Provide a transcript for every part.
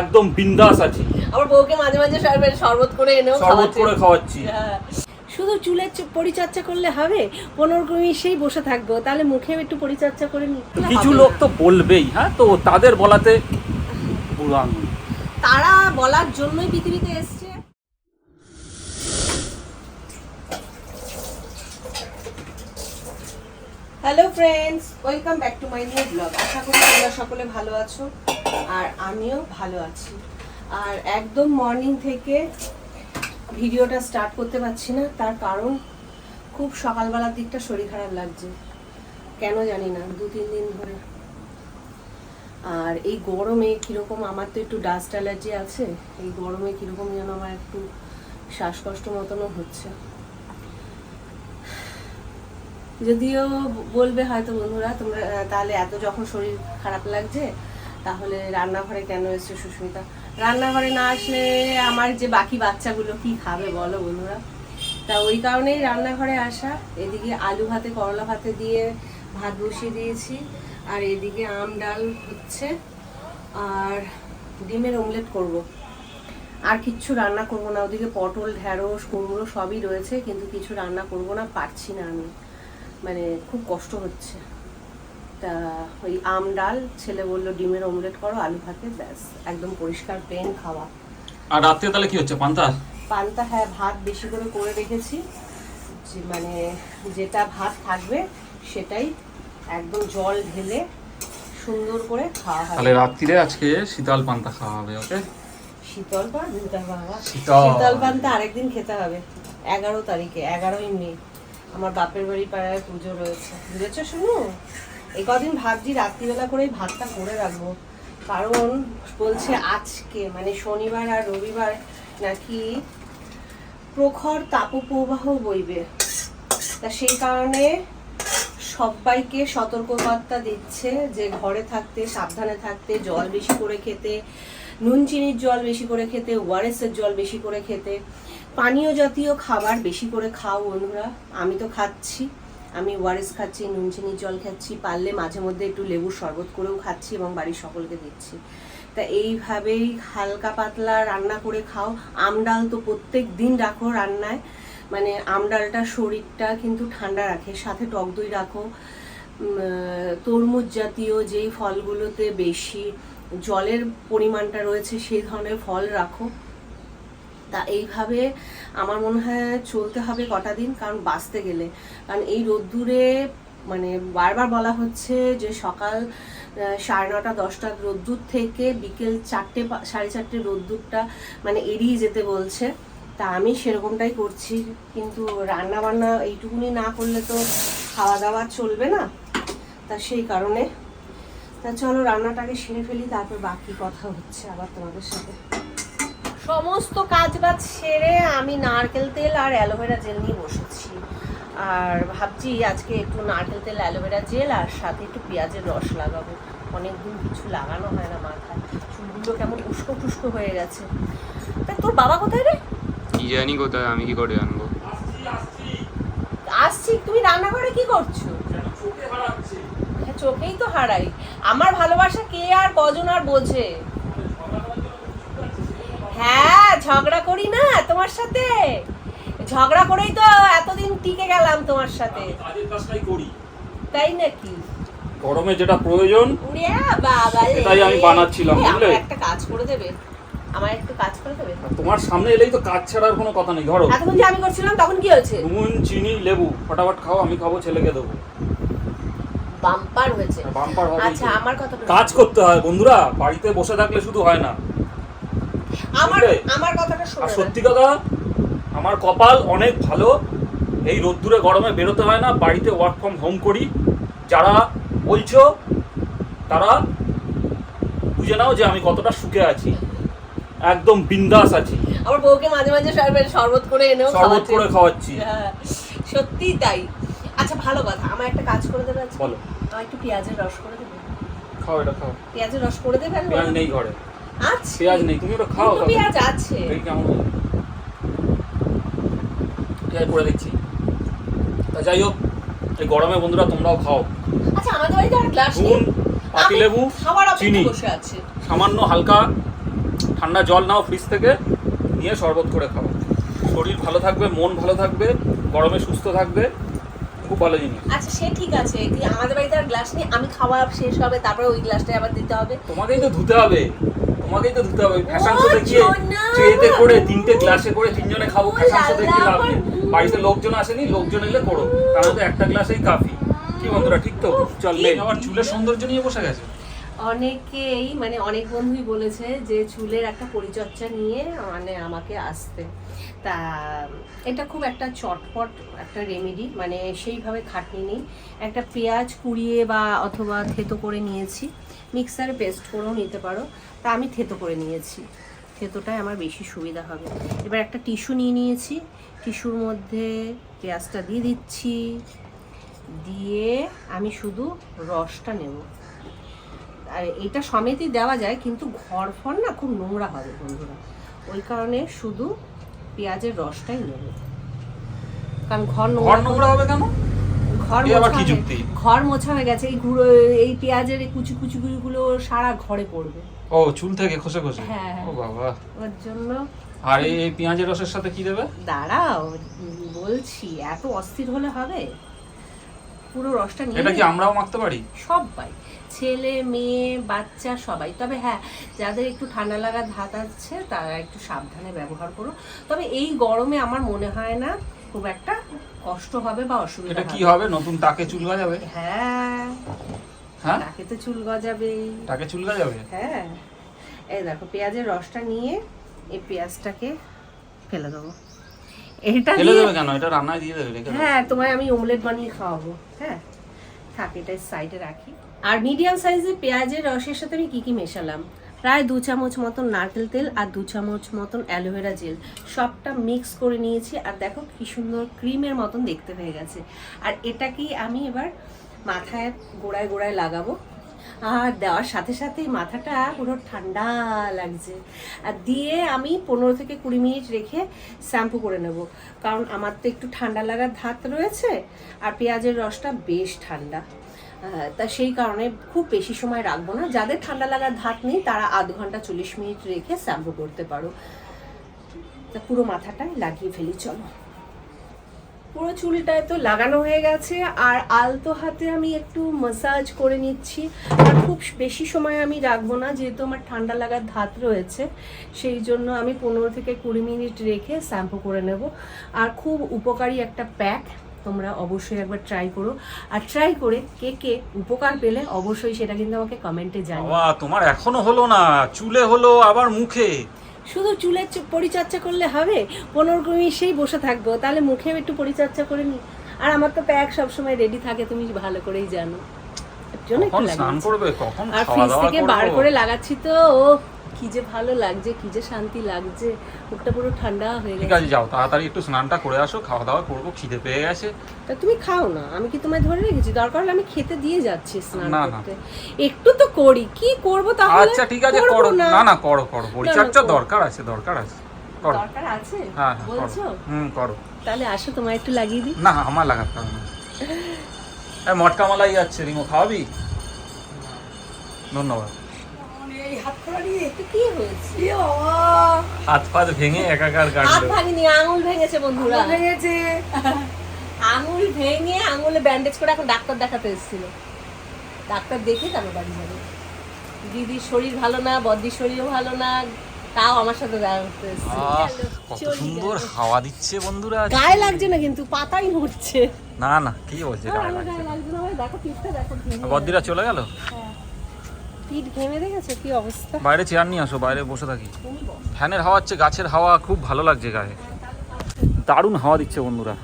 একদম বিন্দাস আছি। আমার বউকে মাঝে মাঝে শরবত শরবত করে এনেও শরবত করে খাওয়াচ্ছি। হ্যাঁ। শুধু চুলের পরিচর্যা করলে হবে? পনেরো সেই বসে থাকব তাহলে মুখেও একটু পরিচর্যা করে কিছু লোক তো বলবেই হ্যাঁ? তো তাদের বলাতে বুড়ো তারা বলার জন্যই পৃথিবীতে এসছে। Hello friends welcome back to my new blog আশা করি তোমরা সকলে ভালো আছো। আর আমিও ভালো আছি। আর একদম মর্নিং থেকে ভিডিওটা স্টার্ট করতে পারছি না, তার কারণ খুব সকালবেলার দিকটা শরীর খারাপ লাগছে। কেন জানি না, দু, তিন দিন ধরে। আর এই গরমে কীরকম আমার তো একটু ডাস্ট অ্যালার্জি আছে, এই গরমে কীরকম যেন আমার একটু শ্বাসকষ্ট মতনও হচ্ছে। যদিও বলবে হয়তো বন্ধুরা, তোমরা, তাহলে এত যখন শরীর খারাপ লাগছে তাহলে রান্নাঘরে কেন এসছো সুস্মিতা? রান্নাঘরে না আসলে আমার যে বাকি বাচ্চাগুলো কি খাবে বলো বন্ধুরা? তা ওই কারণেই রান্নাঘরে আসা। এদিকে আলু ভাতে, করলা ভাতে দিয়ে ভাত বসিয়ে দিয়েছি। আর এদিকে আম ডাল হচ্ছে। আর ডিমের অমলেট করব। আর কিচ্ছু রান্না করব না। ওদিকে পটল ঢ্যাঁড়স কুমড়ো সবই রয়েছে, কিন্তু কিছু রান্না করব না, পারছি না আমি। মানে খুব কষ্ট হচ্ছে। তা ওই আম ডাল ছেলে বলল ডিমের অমলেট করো আলু ভাতে ব্যাস একদম পরিষ্কার প্লেন খাওয়া. আর রাত্রে তাহলে কি হচ্ছে পান্তা? পান্তা হ্যাঁ ভাত বেশি করে করে রেখেছি। মানে যেটা ভাত থাকবে সেটাই একদম জল ঢেলে সুন্দর করে খাওয়া হবে। তাহলে রাত্রিরে আজকে শীতল পান্তা খাওয়া হবে ওকে? শীতল পান দুটা বাবা শীতল। শীতল পান্তা আরেকদিন খেতে হবে। এগারো তারিখে এগারোই মে। আমার বাপের বাড়ি পাড়ায় পুজো রয়েছে। বুঝেছ শুনু? এই কদিন ভাবছি রাত্রিবেলা করেই ভাতটা করে রাখব। কারণ বলছে আজকে মানে শনিবার আর রবিবার নাকি প্রখর তাপপ্রবাহ বইবে। তা সেই কারণে সবাইকে সতর্কবার্তা দিচ্ছে যে ঘরে থাকতে, সাবধানে থাকতে, জল বেশি করে খেতে, নুন চিনির জল বেশি করে খেতে, ওআরএস এর জল বেশি করে খেতে, পানীয় জাতীয় খাবার বেশি করে খাও বন্ধুরা। আমি তো খাচ্ছি। আমি ওআরএস খাচ্ছি নুন চিনির জল খাচ্ছি, পারলে মাঝে মধ্যে একটু লেবুর শরবত করেও খাচ্ছি এবং বাড়ির সকলকে দিচ্ছি। তা এইভাবেই হালকা পাতলা রান্না করে খাও। আমডাল তো প্রত্যেক দিন রাখো রান্নায়। মানে আমডালটা শরীরটা কিন্তু ঠান্ডা রাখে, সাথে টক দই রাখো। তরমুজ জাতীয় যেই ফলগুলোতে বেশি জলের পরিমাণটা রয়েছে, সেই ধরনের ফল রাখো। তা এইভাবে আমার মনে হয় চলতে হবে কটা দিন, কারণ বাঁচতে গেলে। কারণ এই রোদ্দুরে মানে বারবার বলা হচ্ছে যে সকাল সাড়ে নটা, দশটা রোদ্দুর থেকে বিকেল চারটে সাড়ে চারটে রোদ্দুরটা মানে এড়িয়ে যেতে বলছে। তা আমি সেরকমটাই করছি, কিন্তু রান্না বান্না এইটুকুনি না করলে তো খাওয়া দাওয়া চলবে না। তা সেই কারণে। তা চলো রান্নাটাকে সেরে ফেলি, তারপর বাকি কথা হচ্ছে আবার তোমাদের সাথে। সমস্ত কাজ বাজ সেরে আমি নারকেল তেল আর অ্যালোভেরা জেল নিয়ে বসেছি। আর ভাবছি আজকে একটু নারকেল তেল অ্যালোভেরা জেল আর সাথে একটু পেঁয়াজের রস লাগাবো। অনেকদিন কিছু লাগানো হয় না মাথায়। চুলগুলো কেমন উস্কো টুস্কো হয়ে গেছে। তা তোর বাবা কোথায় রে? কি জানি কোথায় আমি কি করে জানব? আসছি তুমি রান্নাঘরে কি করছ? হ্যাঁ, চোখেই তো হারাই। আমার ভালোবাসা কে আর কজন আর বোঝে? ঝগড়া করি না তোমার সাথে? ঝগড়া করেই তো এতদিন টিকে গেলাম তোমার সাথে। তাই নাকি? গরমে যেটা প্রয়োজন। এটাই আমি বানাচ্ছিলাম, বুঝলে? একটা কাজ করে দেবে। আমার একটু কাজ করে দেবে? তোমার সামনে এলেই তো কাজ ছাড়ার কোনো কথা নেই ধরো। এতক্ষণ যে আমি করছিলাম তখন কি হয়েছে? নুন চিনি লেবু ফটাফট খাও আমি খাব ছেলেকে দেবো। বাম্পার হয়েছে। বাম্পার হবে আচ্ছা আমার কথা কাজ করতে হয় বন্ধুরা বাড়িতে বসে থাকলে শুধু হয় না। আমার আমার কথাটা শোনো। সত্যি কথা আমার কপাল অনেক ভালো। এই রোদ্দুরে গরমে বেরোতে হয় না বাড়িতে ওয়ার্ক ফ্রম হোম করি। যারা বলছো তারা বুঝে নাও যে আমি কতটা সুখে আছি। একদম বিন্দাস আছি। আমার বউকে মাঝে মাঝে শরবত করে এনেও শরবত করে খাওয়াচ্ছি। হ্যাঁ, সত্যিই তাই। আচ্ছা ভালো কথা আমার একটা কাজ করে দেবে বলো। আমার একটু পেঁয়াজের রস করে দেবে। খাও এটা খাও। পেঁয়াজের রস করে দেবে পেঁয়াজ নেই ঘরে। আচ্ছা পেঁয়াজ নেই তুমি ওটা খাও পেঁয়াজ আছে। কেমন? পেঁয়াজ করে দিচ্ছি। তা যাই হোক এই গরমে বন্ধুরা তোমরাও খাও। আচ্ছা আমাদের বাড়িতে আর গ্লাস নেই। পাতিলেবু চিনি। বসে আছে। সামান্য হালকা ঠান্ডা জল নাও ফ্রিজ থেকে নিয়ে শরবত করে খাও। শরীর ভালো থাকবে মন ভালো থাকবে গরমে সুস্থ থাকবে খুব ভালো জিনিস। আচ্ছা সে ঠিক আছে। আমাদের বাড়িতে আর গ্লাস নেই আমি খাওয়া শেষ হবে তারপরে ওই গ্লাসটা আবার দিতে হবে। তোমাকেই তো ধুতে হবে। তোমাকেই তো ধুতে হবে। ফ্যাশন শো দেখিয়ে ট্রেতে করে তিনটে গ্লাসে করে তিনজনে খাব। ফ্যাশন শো দেখিয়ে লাভ নেই। বাড়িতে লোকজন আসেনি লোকজন এলে করো। তাহলে তো একটা গ্লাসেই কাফি। কি বন্ধুরা ঠিক তো? চল আবার চুলের সৌন্দর্য নিয়ে বসে গেছে। অনেকেই মানে অনেক বন্ধুই বলেছে যে চুলের একটা পরিচর্যা নিয়ে মানে আমাকে আসতে। তা এটা খুব একটা চটপট একটা রেমেডি মানে সেইভাবে খাটনি নেই। একটা পেঁয়াজ কুড়িয়ে বা অথবা থেতো করে নিয়েছি। মিক্সারে পেস্ট করেও নিতে পারো। তা আমি থেতো করে নিয়েছি। থেতোটাই আমার বেশি সুবিধা হবে। এবার একটা টিস্যু নিয়ে নিয়েছি। টিস্যুর মধ্যে পেঁয়াজটা দিয়ে দিচ্ছি। দিয়ে আমি শুধু রসটা নেব। আর এটা সমেতই দেওয়া যায় কিন্তু ঘর ফর না খুব নোংরা হবে বন্ধুরা। ওই কারণে শুধু পেঁয়াজের রসটাই নেব। কারণ ঘর নোংরা হবে কেন? ঘর মোছা হয়ে- ঘর মোছা হয়ে গেছে এই গুঁড়ো এই পেঁয়াজের এই কুচি কুচি গুলো সারা ঘরে পড়বে। ও চুল থেকে খসে খসে? হ্যাঁ, হ্যাঁ। ও বাবা। ওর জন্য আর এই এই পেঁয়াজের রসের সাথে কি দেবে? দাঁড়াও বলছি এত অস্থির হলে হবে? পুরো রসটা নিয়ে এটা কি আমরাও মাখতে পারি? সবাই ছেলে মেয়ে বাচ্চা সবাই। তবে হ্যাঁ যাদের একটু ঠান্ডা লাগা ধাত আছে তারা একটু সাবধানে ব্যবহার করো। তবে এই গরমে আমার মনে হয় না খুব একটা কষ্ট হবে বা অসুবিধা এটা কি হবে? নতুন টাকে চুল গজাবে? হ্যাঁ। হ্যাঁ? তাকে তো চুল গজাবে। টাকে চুল গজাবে? হ্যাঁ। এই দেখো পেঁয়াজের রসটা নিয়ে এই পেঁয়াজটাকে ফেলে দেবো। এটা দিয়ে কেন? এটা রান্নায় দিয়ে দেবে হ্যাঁ তোমায় আমি অমলেট বানিয়ে খাওয়াবো হ্যাঁ? থাক এটা সাইডে রাখি। আর মিডিয়াম সাইজের পেঁয়াজের রসের সাথে আমি কি কি মেশালাম? প্রায় দু চামচ মতন নারকেল তেল আর দু চামচ মতন অ্যালোভেরা জেল। সবটা মিক্স করে নিয়েছি আর দেখো কি সুন্দর ক্রিমের মতন দেখতে হয়ে গেছে। আর এটাকেই আমি এবার মাথায় গোড়ায় গোড়ায় লাগাবো। আর দেওয়ার সাথে সাথেই মাথাটা পুরো ঠান্ডা লাগছে। আর দিয়ে আমি পনেরো থেকে কুড়ি মিনিট রেখে শ্যাম্পু করে নেব। কারণ আমার তো একটু ঠান্ডা লাগার ধাত রয়েছে আর পেঁয়াজের রসটা বেশ ঠান্ডা। তা সেই কারণে খুব বেশি সময় রাখব না। যাদের ঠান্ডা লাগার ধাত নেই, তারা আধ ঘণ্টা চল্লিশ মিনিট রেখে শ্যাম্পু করতে পারো। তা পুরো মাথাটাই লাগিয়ে ফেলি, চলো। পুরো চুলটায় তো লাগানো হয়ে গেছে, আর আলতো হাতে আমি একটু মাসাজ করে নিচ্ছি। আর খুব বেশি সময় আমি রাখব না, যেহেতু আমার ঠান্ডা লাগার ধাত রয়েছে, সেই জন্য আমি পনেরো থেকে কুড়ি মিনিট রেখে শ্যাম্পু করে নেব। আর খুব উপকারী একটা প্যাক, তোমরা অবশ্যই একবার ট্রাই করো। আর ট্রাই করে কে কে উপকার পেলে অবশ্যই সেটা কিন্তু আমাকে কমেন্টে জানিও। তোমার এখনও হলো না, চুলে হলো, আবার মুখে। শুধু চুলের চু- পরিচর্যা করলে হবে? পনেরো সেই বসে থাকব। তাহলে মুখেও একটু পরিচর্যা করে নি। আর আমার তো প্যাক সবসময় রেডি থাকে তুমি ভালো করেই জানো। আর ফ্রিজ থেকে বার করে লাগাচ্ছি তো ও কি যে ভালো লাগছে কি যে শান্তি লাগছে মুখটা পুরো ঠান্ডা হয়ে গেছে। ঠিক আছে যাও তাড়াতাড়ি একটু স্নানটা করে আসো খাওয়া দাওয়া করব খিদে পেয়ে গেছে। তা তুমি খাও না আমি কি তোমায় ধরে রেখেছি? দরকার হলে আমি খেতে দিয়ে যাচ্ছি স্নান না, না। করতে। একটু তো করি কি করব তাহলে? আচ্ছা ঠিক আছে করো। না। না করো করো পরিচর্যা দরকার আছে দরকার আছে করো। দরকার আছে? হ্যাঁ হ্যাঁ বলছো? হুম করো। তাহলে আসো তোমায় একটু লাগিয়ে দিই। না আমার লাগাতে হবে না। মটকা মালাই যাচ্ছে রিমো খাওয়াবি? ধন্যবাদ। তো কি হয়েছে? হাত ফাত ভেঙে একাকার হাত ভাঙিনি আঙুল ভেঙেছে বন্ধুরা। ভেঙেছে। আঙুল ভেঙে আঙুলে ব্যান্ডেজ করে এখন ডাক্তার দেখাতে এসেছিল। ডাক্তার দেখে তারপর বাড়ি যাবে। দিদির শরীর ভালো না বদ্দির শরীরও ভালো না তাও আমার সাথে দেখা করতে কত সুন্দর। হাওয়া দিচ্ছে বন্ধুরা গায়ে লাগছে না কিন্তু পাতাই নড়ছে। না না কি বলছে গায়ে লাগছে না। দেখো পিঠটা দেখো বদ্দিরা চলে গেল? হ্যাঁ। পিঠ ঘেমে দেখেছ? কি অবস্থা? বাইরে চেয়ার নিয়ে আসো বাইরে বসে থাকি। ফ্যানের হাওয়া হচ্ছে গাছের হাওয়া খুব ভালো লাগছে গায়ে। দারুণ হাওয়া দিচ্ছে বন্ধুরা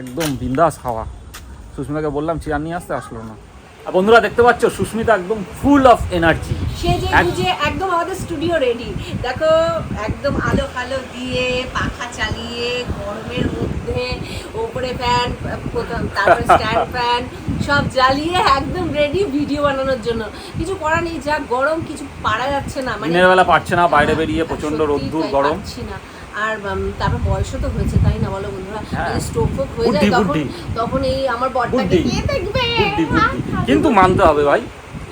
একদম বিন্দাস হাওয়া। সুস্মিতাকে বললাম চেয়ার নিয়ে আসতে আসলো না। আর বন্ধুরা দেখতে পাচ্ছ সুস্মিতা একদম ফুল অফ এনার্জি সে যে একদম আমাদের স্টুডিও রেডি দেখো একদম আলো ফালো দিয়ে পাখা চালিয়ে গরমের মধ্যে ওপরে ফ্যান তারপরে স্ট্যান্ড ফ্যান সব জ্বালিয়ে একদম রেডি ভিডিও বানানোর জন্য। কিছু করার নেই যা গরম কিছু পারা যাচ্ছে না। মানে দিনের বেলা পারছে না বাইরে বেরিয়ে হ্যাঁ, প্রচণ্ড রোদ্দুর গরম। পারছি না। আর তারপর বয়সও তো হয়েছে তাই না বলো বন্ধুরা? হ্যাঁ। স্ট্রোক ফোক হয়ে যায় তখন তখন এই আমার বরটাকে কে দেখবে। কিন্তু মানতে হবে ভাই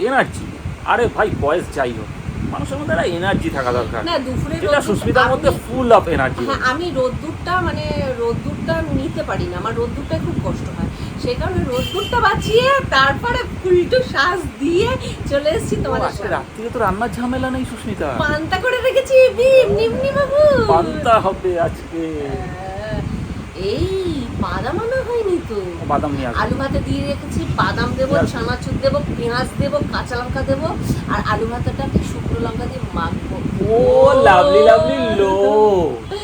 এনার্জি আরে ভাই বয়স যাই হোক। মানুষের মধ্যে একটা এনার্জি থাকা দরকার। না দুপুরে যেটা সুস্মিতার মধ্যে ফুল অফ এনার্জি আমি রোদ্দুরটা মানে রোদ্দুরটা নিতে পারি না আমার রোদ্দুরটা খুব কষ্ট হয়। সেই কারণে রোদ্দুরটা বাঁচিয়ে তারপরে ফুলটু শ্বাস দিয়ে চলে এসেছি তোমাদের আজকে। রাত্রিরে তো রান্নার ঝামেলা নেই সুস্মিতা। পান্তা করে রেখেছি বিম নিমনি বাবু। পান্তা হবে আজকে। হ্যাঁ, এই বাদাম আনা হয়নি তো? বাদাম নিয়ে আলু ভাতে দিয়ে রেখেছি বাদাম দেবো। চানাচুর দেবো পেঁয়াজ দেবো কাঁচা লঙ্কা দেবো আর আলু ভাতাটাকে শুকনো লঙ্কা দিয়ে মাখবো। ও লাভলি লাভলি লো।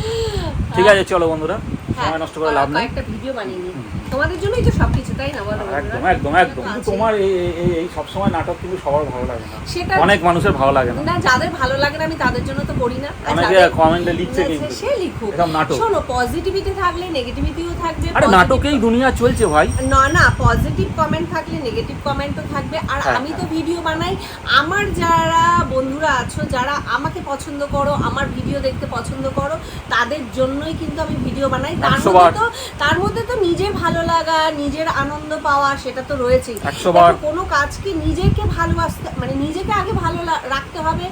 ঠিক আছে চলো বন্ধুরা হ্যাঁ, সময় নষ্ট করে লাভ নাই। একটা ভিডিও বানিয়ে নিই। তোমাদের জন্যই তো সবকিছু তাই না বলো একদম একদম একদম। তোমার এই এই- এই সবসময় নাটক কিন্তু সবার ভালো লাগে না। সেটা অনেক মানুষের ভালো লাগে না। না যাদের ভালো লাগে না আমি তাদের জন্য তো করি না। অনেকে কমেন্টে লিখছে কিন্তু। সে লিখুক। এরকম নাটক। শোনো পজিটিভিটি থাকলে নেগেটিভিটিও থাকবে আরে নাটকেই দুনিয়া চলছে ভাই। না না পজিটিভ কমেন্ট থাকলে নেগেটিভ কমেন্টও থাকবে। আর হ্যাঁ, আমি তো। ভিডিও বানাই। আমার যারা বন্ধুরা আছো যারা আমাকে পছন্দ করো আমার ভিডিও দেখতে পছন্দ করো তাদের জন্যই কিন্তু আমি ভিডিও বানাই। তার মধ্যে তো তার মধ্যে তো নিজের ভালো লাগা নিজের আনন্দ পাওয়া সেটা তো রয়েছেই। বার। কোনো কাজকে নিজেকে ভালোবাসতে মানে নিজেকে আগে ভালো রাখতে হবে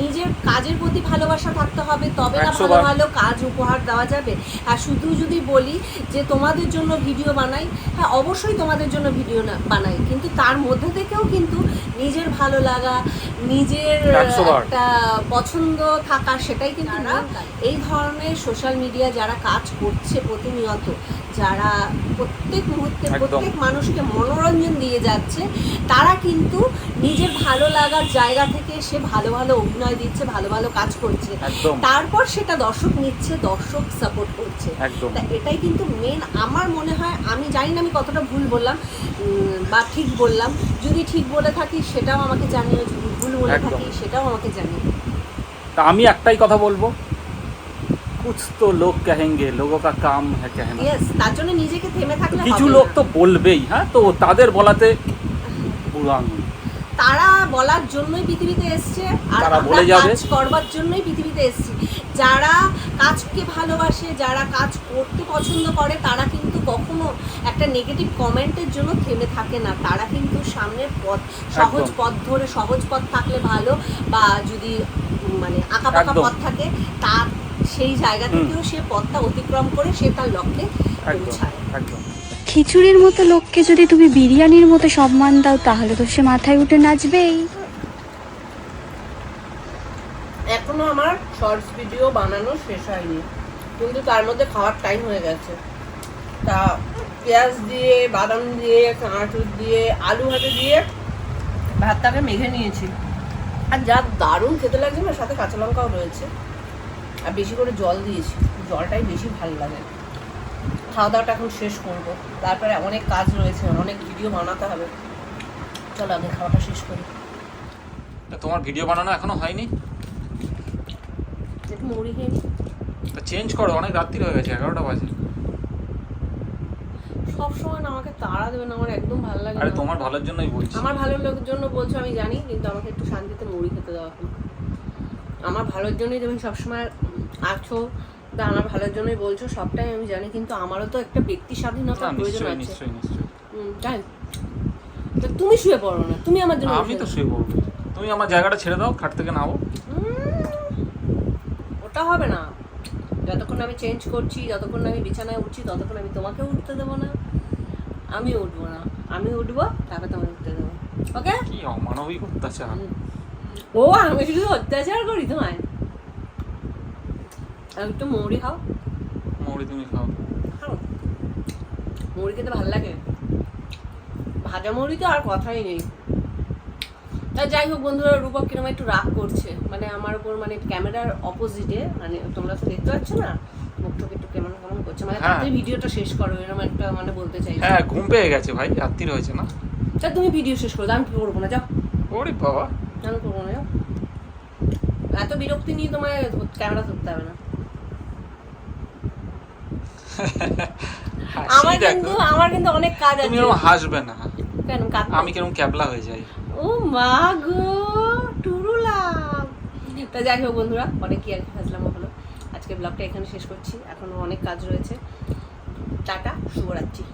নিজের কাজের প্রতি ভালোবাসা থাকতে হবে তবে না ভালো ভালো কাজ উপহার দেওয়া যাবে। আর শুধু যদি বলি যে তোমাদের জন্য ভিডিও বানাই হ্যাঁ অবশ্যই তোমাদের জন্য ভিডিও না বানাই। কিন্তু তার মধ্যে থেকেও কিন্তু নিজের ভালো লাগা নিজের একটা পছন্দ থাকা সেটাই কিন্তু না এই ধরনের সোশ্যাল মিডিয়া যারা কাজ করছে প্রতিনিয়ত যারা প্রত্যেক মুহূর্তে প্রত্যেক মানুষকে মনোরঞ্জন দিয়ে যাচ্ছে তারা কিন্তু নিজের ভালো লাগার জায়গা থেকে সে ভালো ভালো অভিনয় দিচ্ছে ভালো ভালো কাজ করছে। তারপর সেটা দর্শক নিচ্ছে দর্শক সাপোর্ট করছে। তা এটাই কিন্তু মেন আমার মনে হয় আমি জানি না আমি কতটা ভুল বললাম বা ঠিক বললাম। যদি ঠিক বলে থাকি সেটাও আমাকে জানিও যদি ভুল বলে থাকি সেটাও আমাকে জানিও। তা আমি একটাই কথা বলব কুছ তো লোক কেহেঙ্গে লোগো কা কাম হ্যাঁ কহেনা ইয়েস তার জন্য নিজেকে থেমে থাকলে কিছু লোক তো বলবেই হ্যাঁ তো তাদের বলাতে বুড়ো তারা বলার জন্যই পৃথিবীতে এসছে আর আমরা কাজ করবার জন্যই পৃথিবীতে এসেছে যারা কাজকে ভালোবাসে যারা কাজ করতে পছন্দ করে তারা কিন্তু কখনো একটা নেগেটিভ কমেন্টের জন্য থেমে থাকে না। তারা কিন্তু সামনের পথ সহজ পথ ধরে সহজ পথ থাকলে ভালো বা যদি মানে আঁকা পাকা পথ থাকে তার সেই জায়গা থেকেও সে পথটা অতিক্রম করে সে তার লক্ষ্যে পৌঁছায়। খিচুড়ির মতো লোককে যদি তুমি বিরিয়ানির মতো সম্মান দাও তাহলে তো সে মাথায় উঠে নাচবেই। এখনও আমার শর্টস ভিডিও বানানো শেষ হয়নি কিন্তু তার মধ্যে খাওয়ার টাইম হয়ে গেছে। তা পেঁয়াজ দিয়ে বাদাম দিয়ে চানাচুর দিয়ে আলু ভাজা দিয়ে ভাতটাকে মেখে নিয়েছি। আর যা দারুণ খেতে লাগছে না সাথে কাঁচা লঙ্কাও রয়েছে। আর বেশি করে জল দিয়েছি। জলটাই বেশি ভালো লাগে। খাওয়া দাওয়াটা এখন শেষ করব। তারপরে অনেক কাজ রয়েছে অনেক ভিডিও বানাতে হবে। চলো আগে খাওয়াটা শেষ করি। তোমার ভিডিও বানানো এখনও হয়নি? একটু মুড়ি খেয়ে চেঞ্জ করো অনেক রাত্রি হয়ে গেছে এগারোটা বাজে। সব সময় না আমাকে তাড়া দেবে না আমার একদম ভালো লাগে আরে তোমার ভালোর জন্যই বলছি। আমার ভালো লোকের জন্য বলছো আমি জানি কিন্তু আমাকে একটু শান্তিতে মুড়ি খেতে দাও এখন। আমার ভালোর জন্যই তুমি সবসময় আছো বা আমার ভালোর জন্যই বলছো সবটাই আমি জানি কিন্তু আমারও তো একটা ব্যক্তি স্বাধীনতা প্রয়োজন আছে। তাই? তো তুমি শুয়ে পড়ো না তুমি আমার জন্য আমি তো শুয়ে পড়ব। তুমি আমার জায়গাটা ছেড়ে দাও খাট থেকে উম, ওটা হবে না। যতক্ষণ আমি চেঞ্জ করছি যতক্ষণ আমি বিছানায় উঠছি ততক্ষণ আমি তোমাকে উঠতে দেবো না। আমি উঠবো না। আমি উঠবো তারপর তোমাকে উঠতে দেবো। ওকে কি অমানবিক অত্যাচার। ও আমি শুধু অত্যাচার করি তোমায়। একটু মৌরি খাও। মৌরি তুমি খাও। মৌরি খেতে ভালো লাগে। ভাজা মৌরি তো আর কথাই নেই। তা যাই হোক বন্ধুরা রূপক কিরম একটু রাগ করছে। মানে আমার উপর মানে ক্যামেরার অপোজিটে মানে তোমরা তো দেখতে পাচ্ছ না মুখ টুক একটু কেমন কেমন করছে। মানে হ্যাঁ। তাড়াতাড়ি ভিডিওটা শেষ করো এরকম একটা মানে বলতে চাই হ্যাঁ ঘুম পেয়ে গেছে ভাই রাত্রি হয়েছে না? তা তুমি ভিডিও শেষ করো আমি কি করব না? যাও। ওরে বাবা। আমি করব না এত বিরক্তি নিয়ে তোমায় ক্যামেরা ধরতে হবে না। আমার কিন্তু আমার কিন্তু অনেক কাজ তুমি আছে। এরকম হাসবে না। কেন আমি কীরকম ক্যাবলা হয়ে যাই। ও মা গো টুরুলাম। তা যাই হোক বন্ধুরা অনেক কি আর কি হাসলাম হলো আজকে ব্লগটা এখানে শেষ করছি। এখনও অনেক কাজ রয়েছে। টাটা শুভরাত্রি।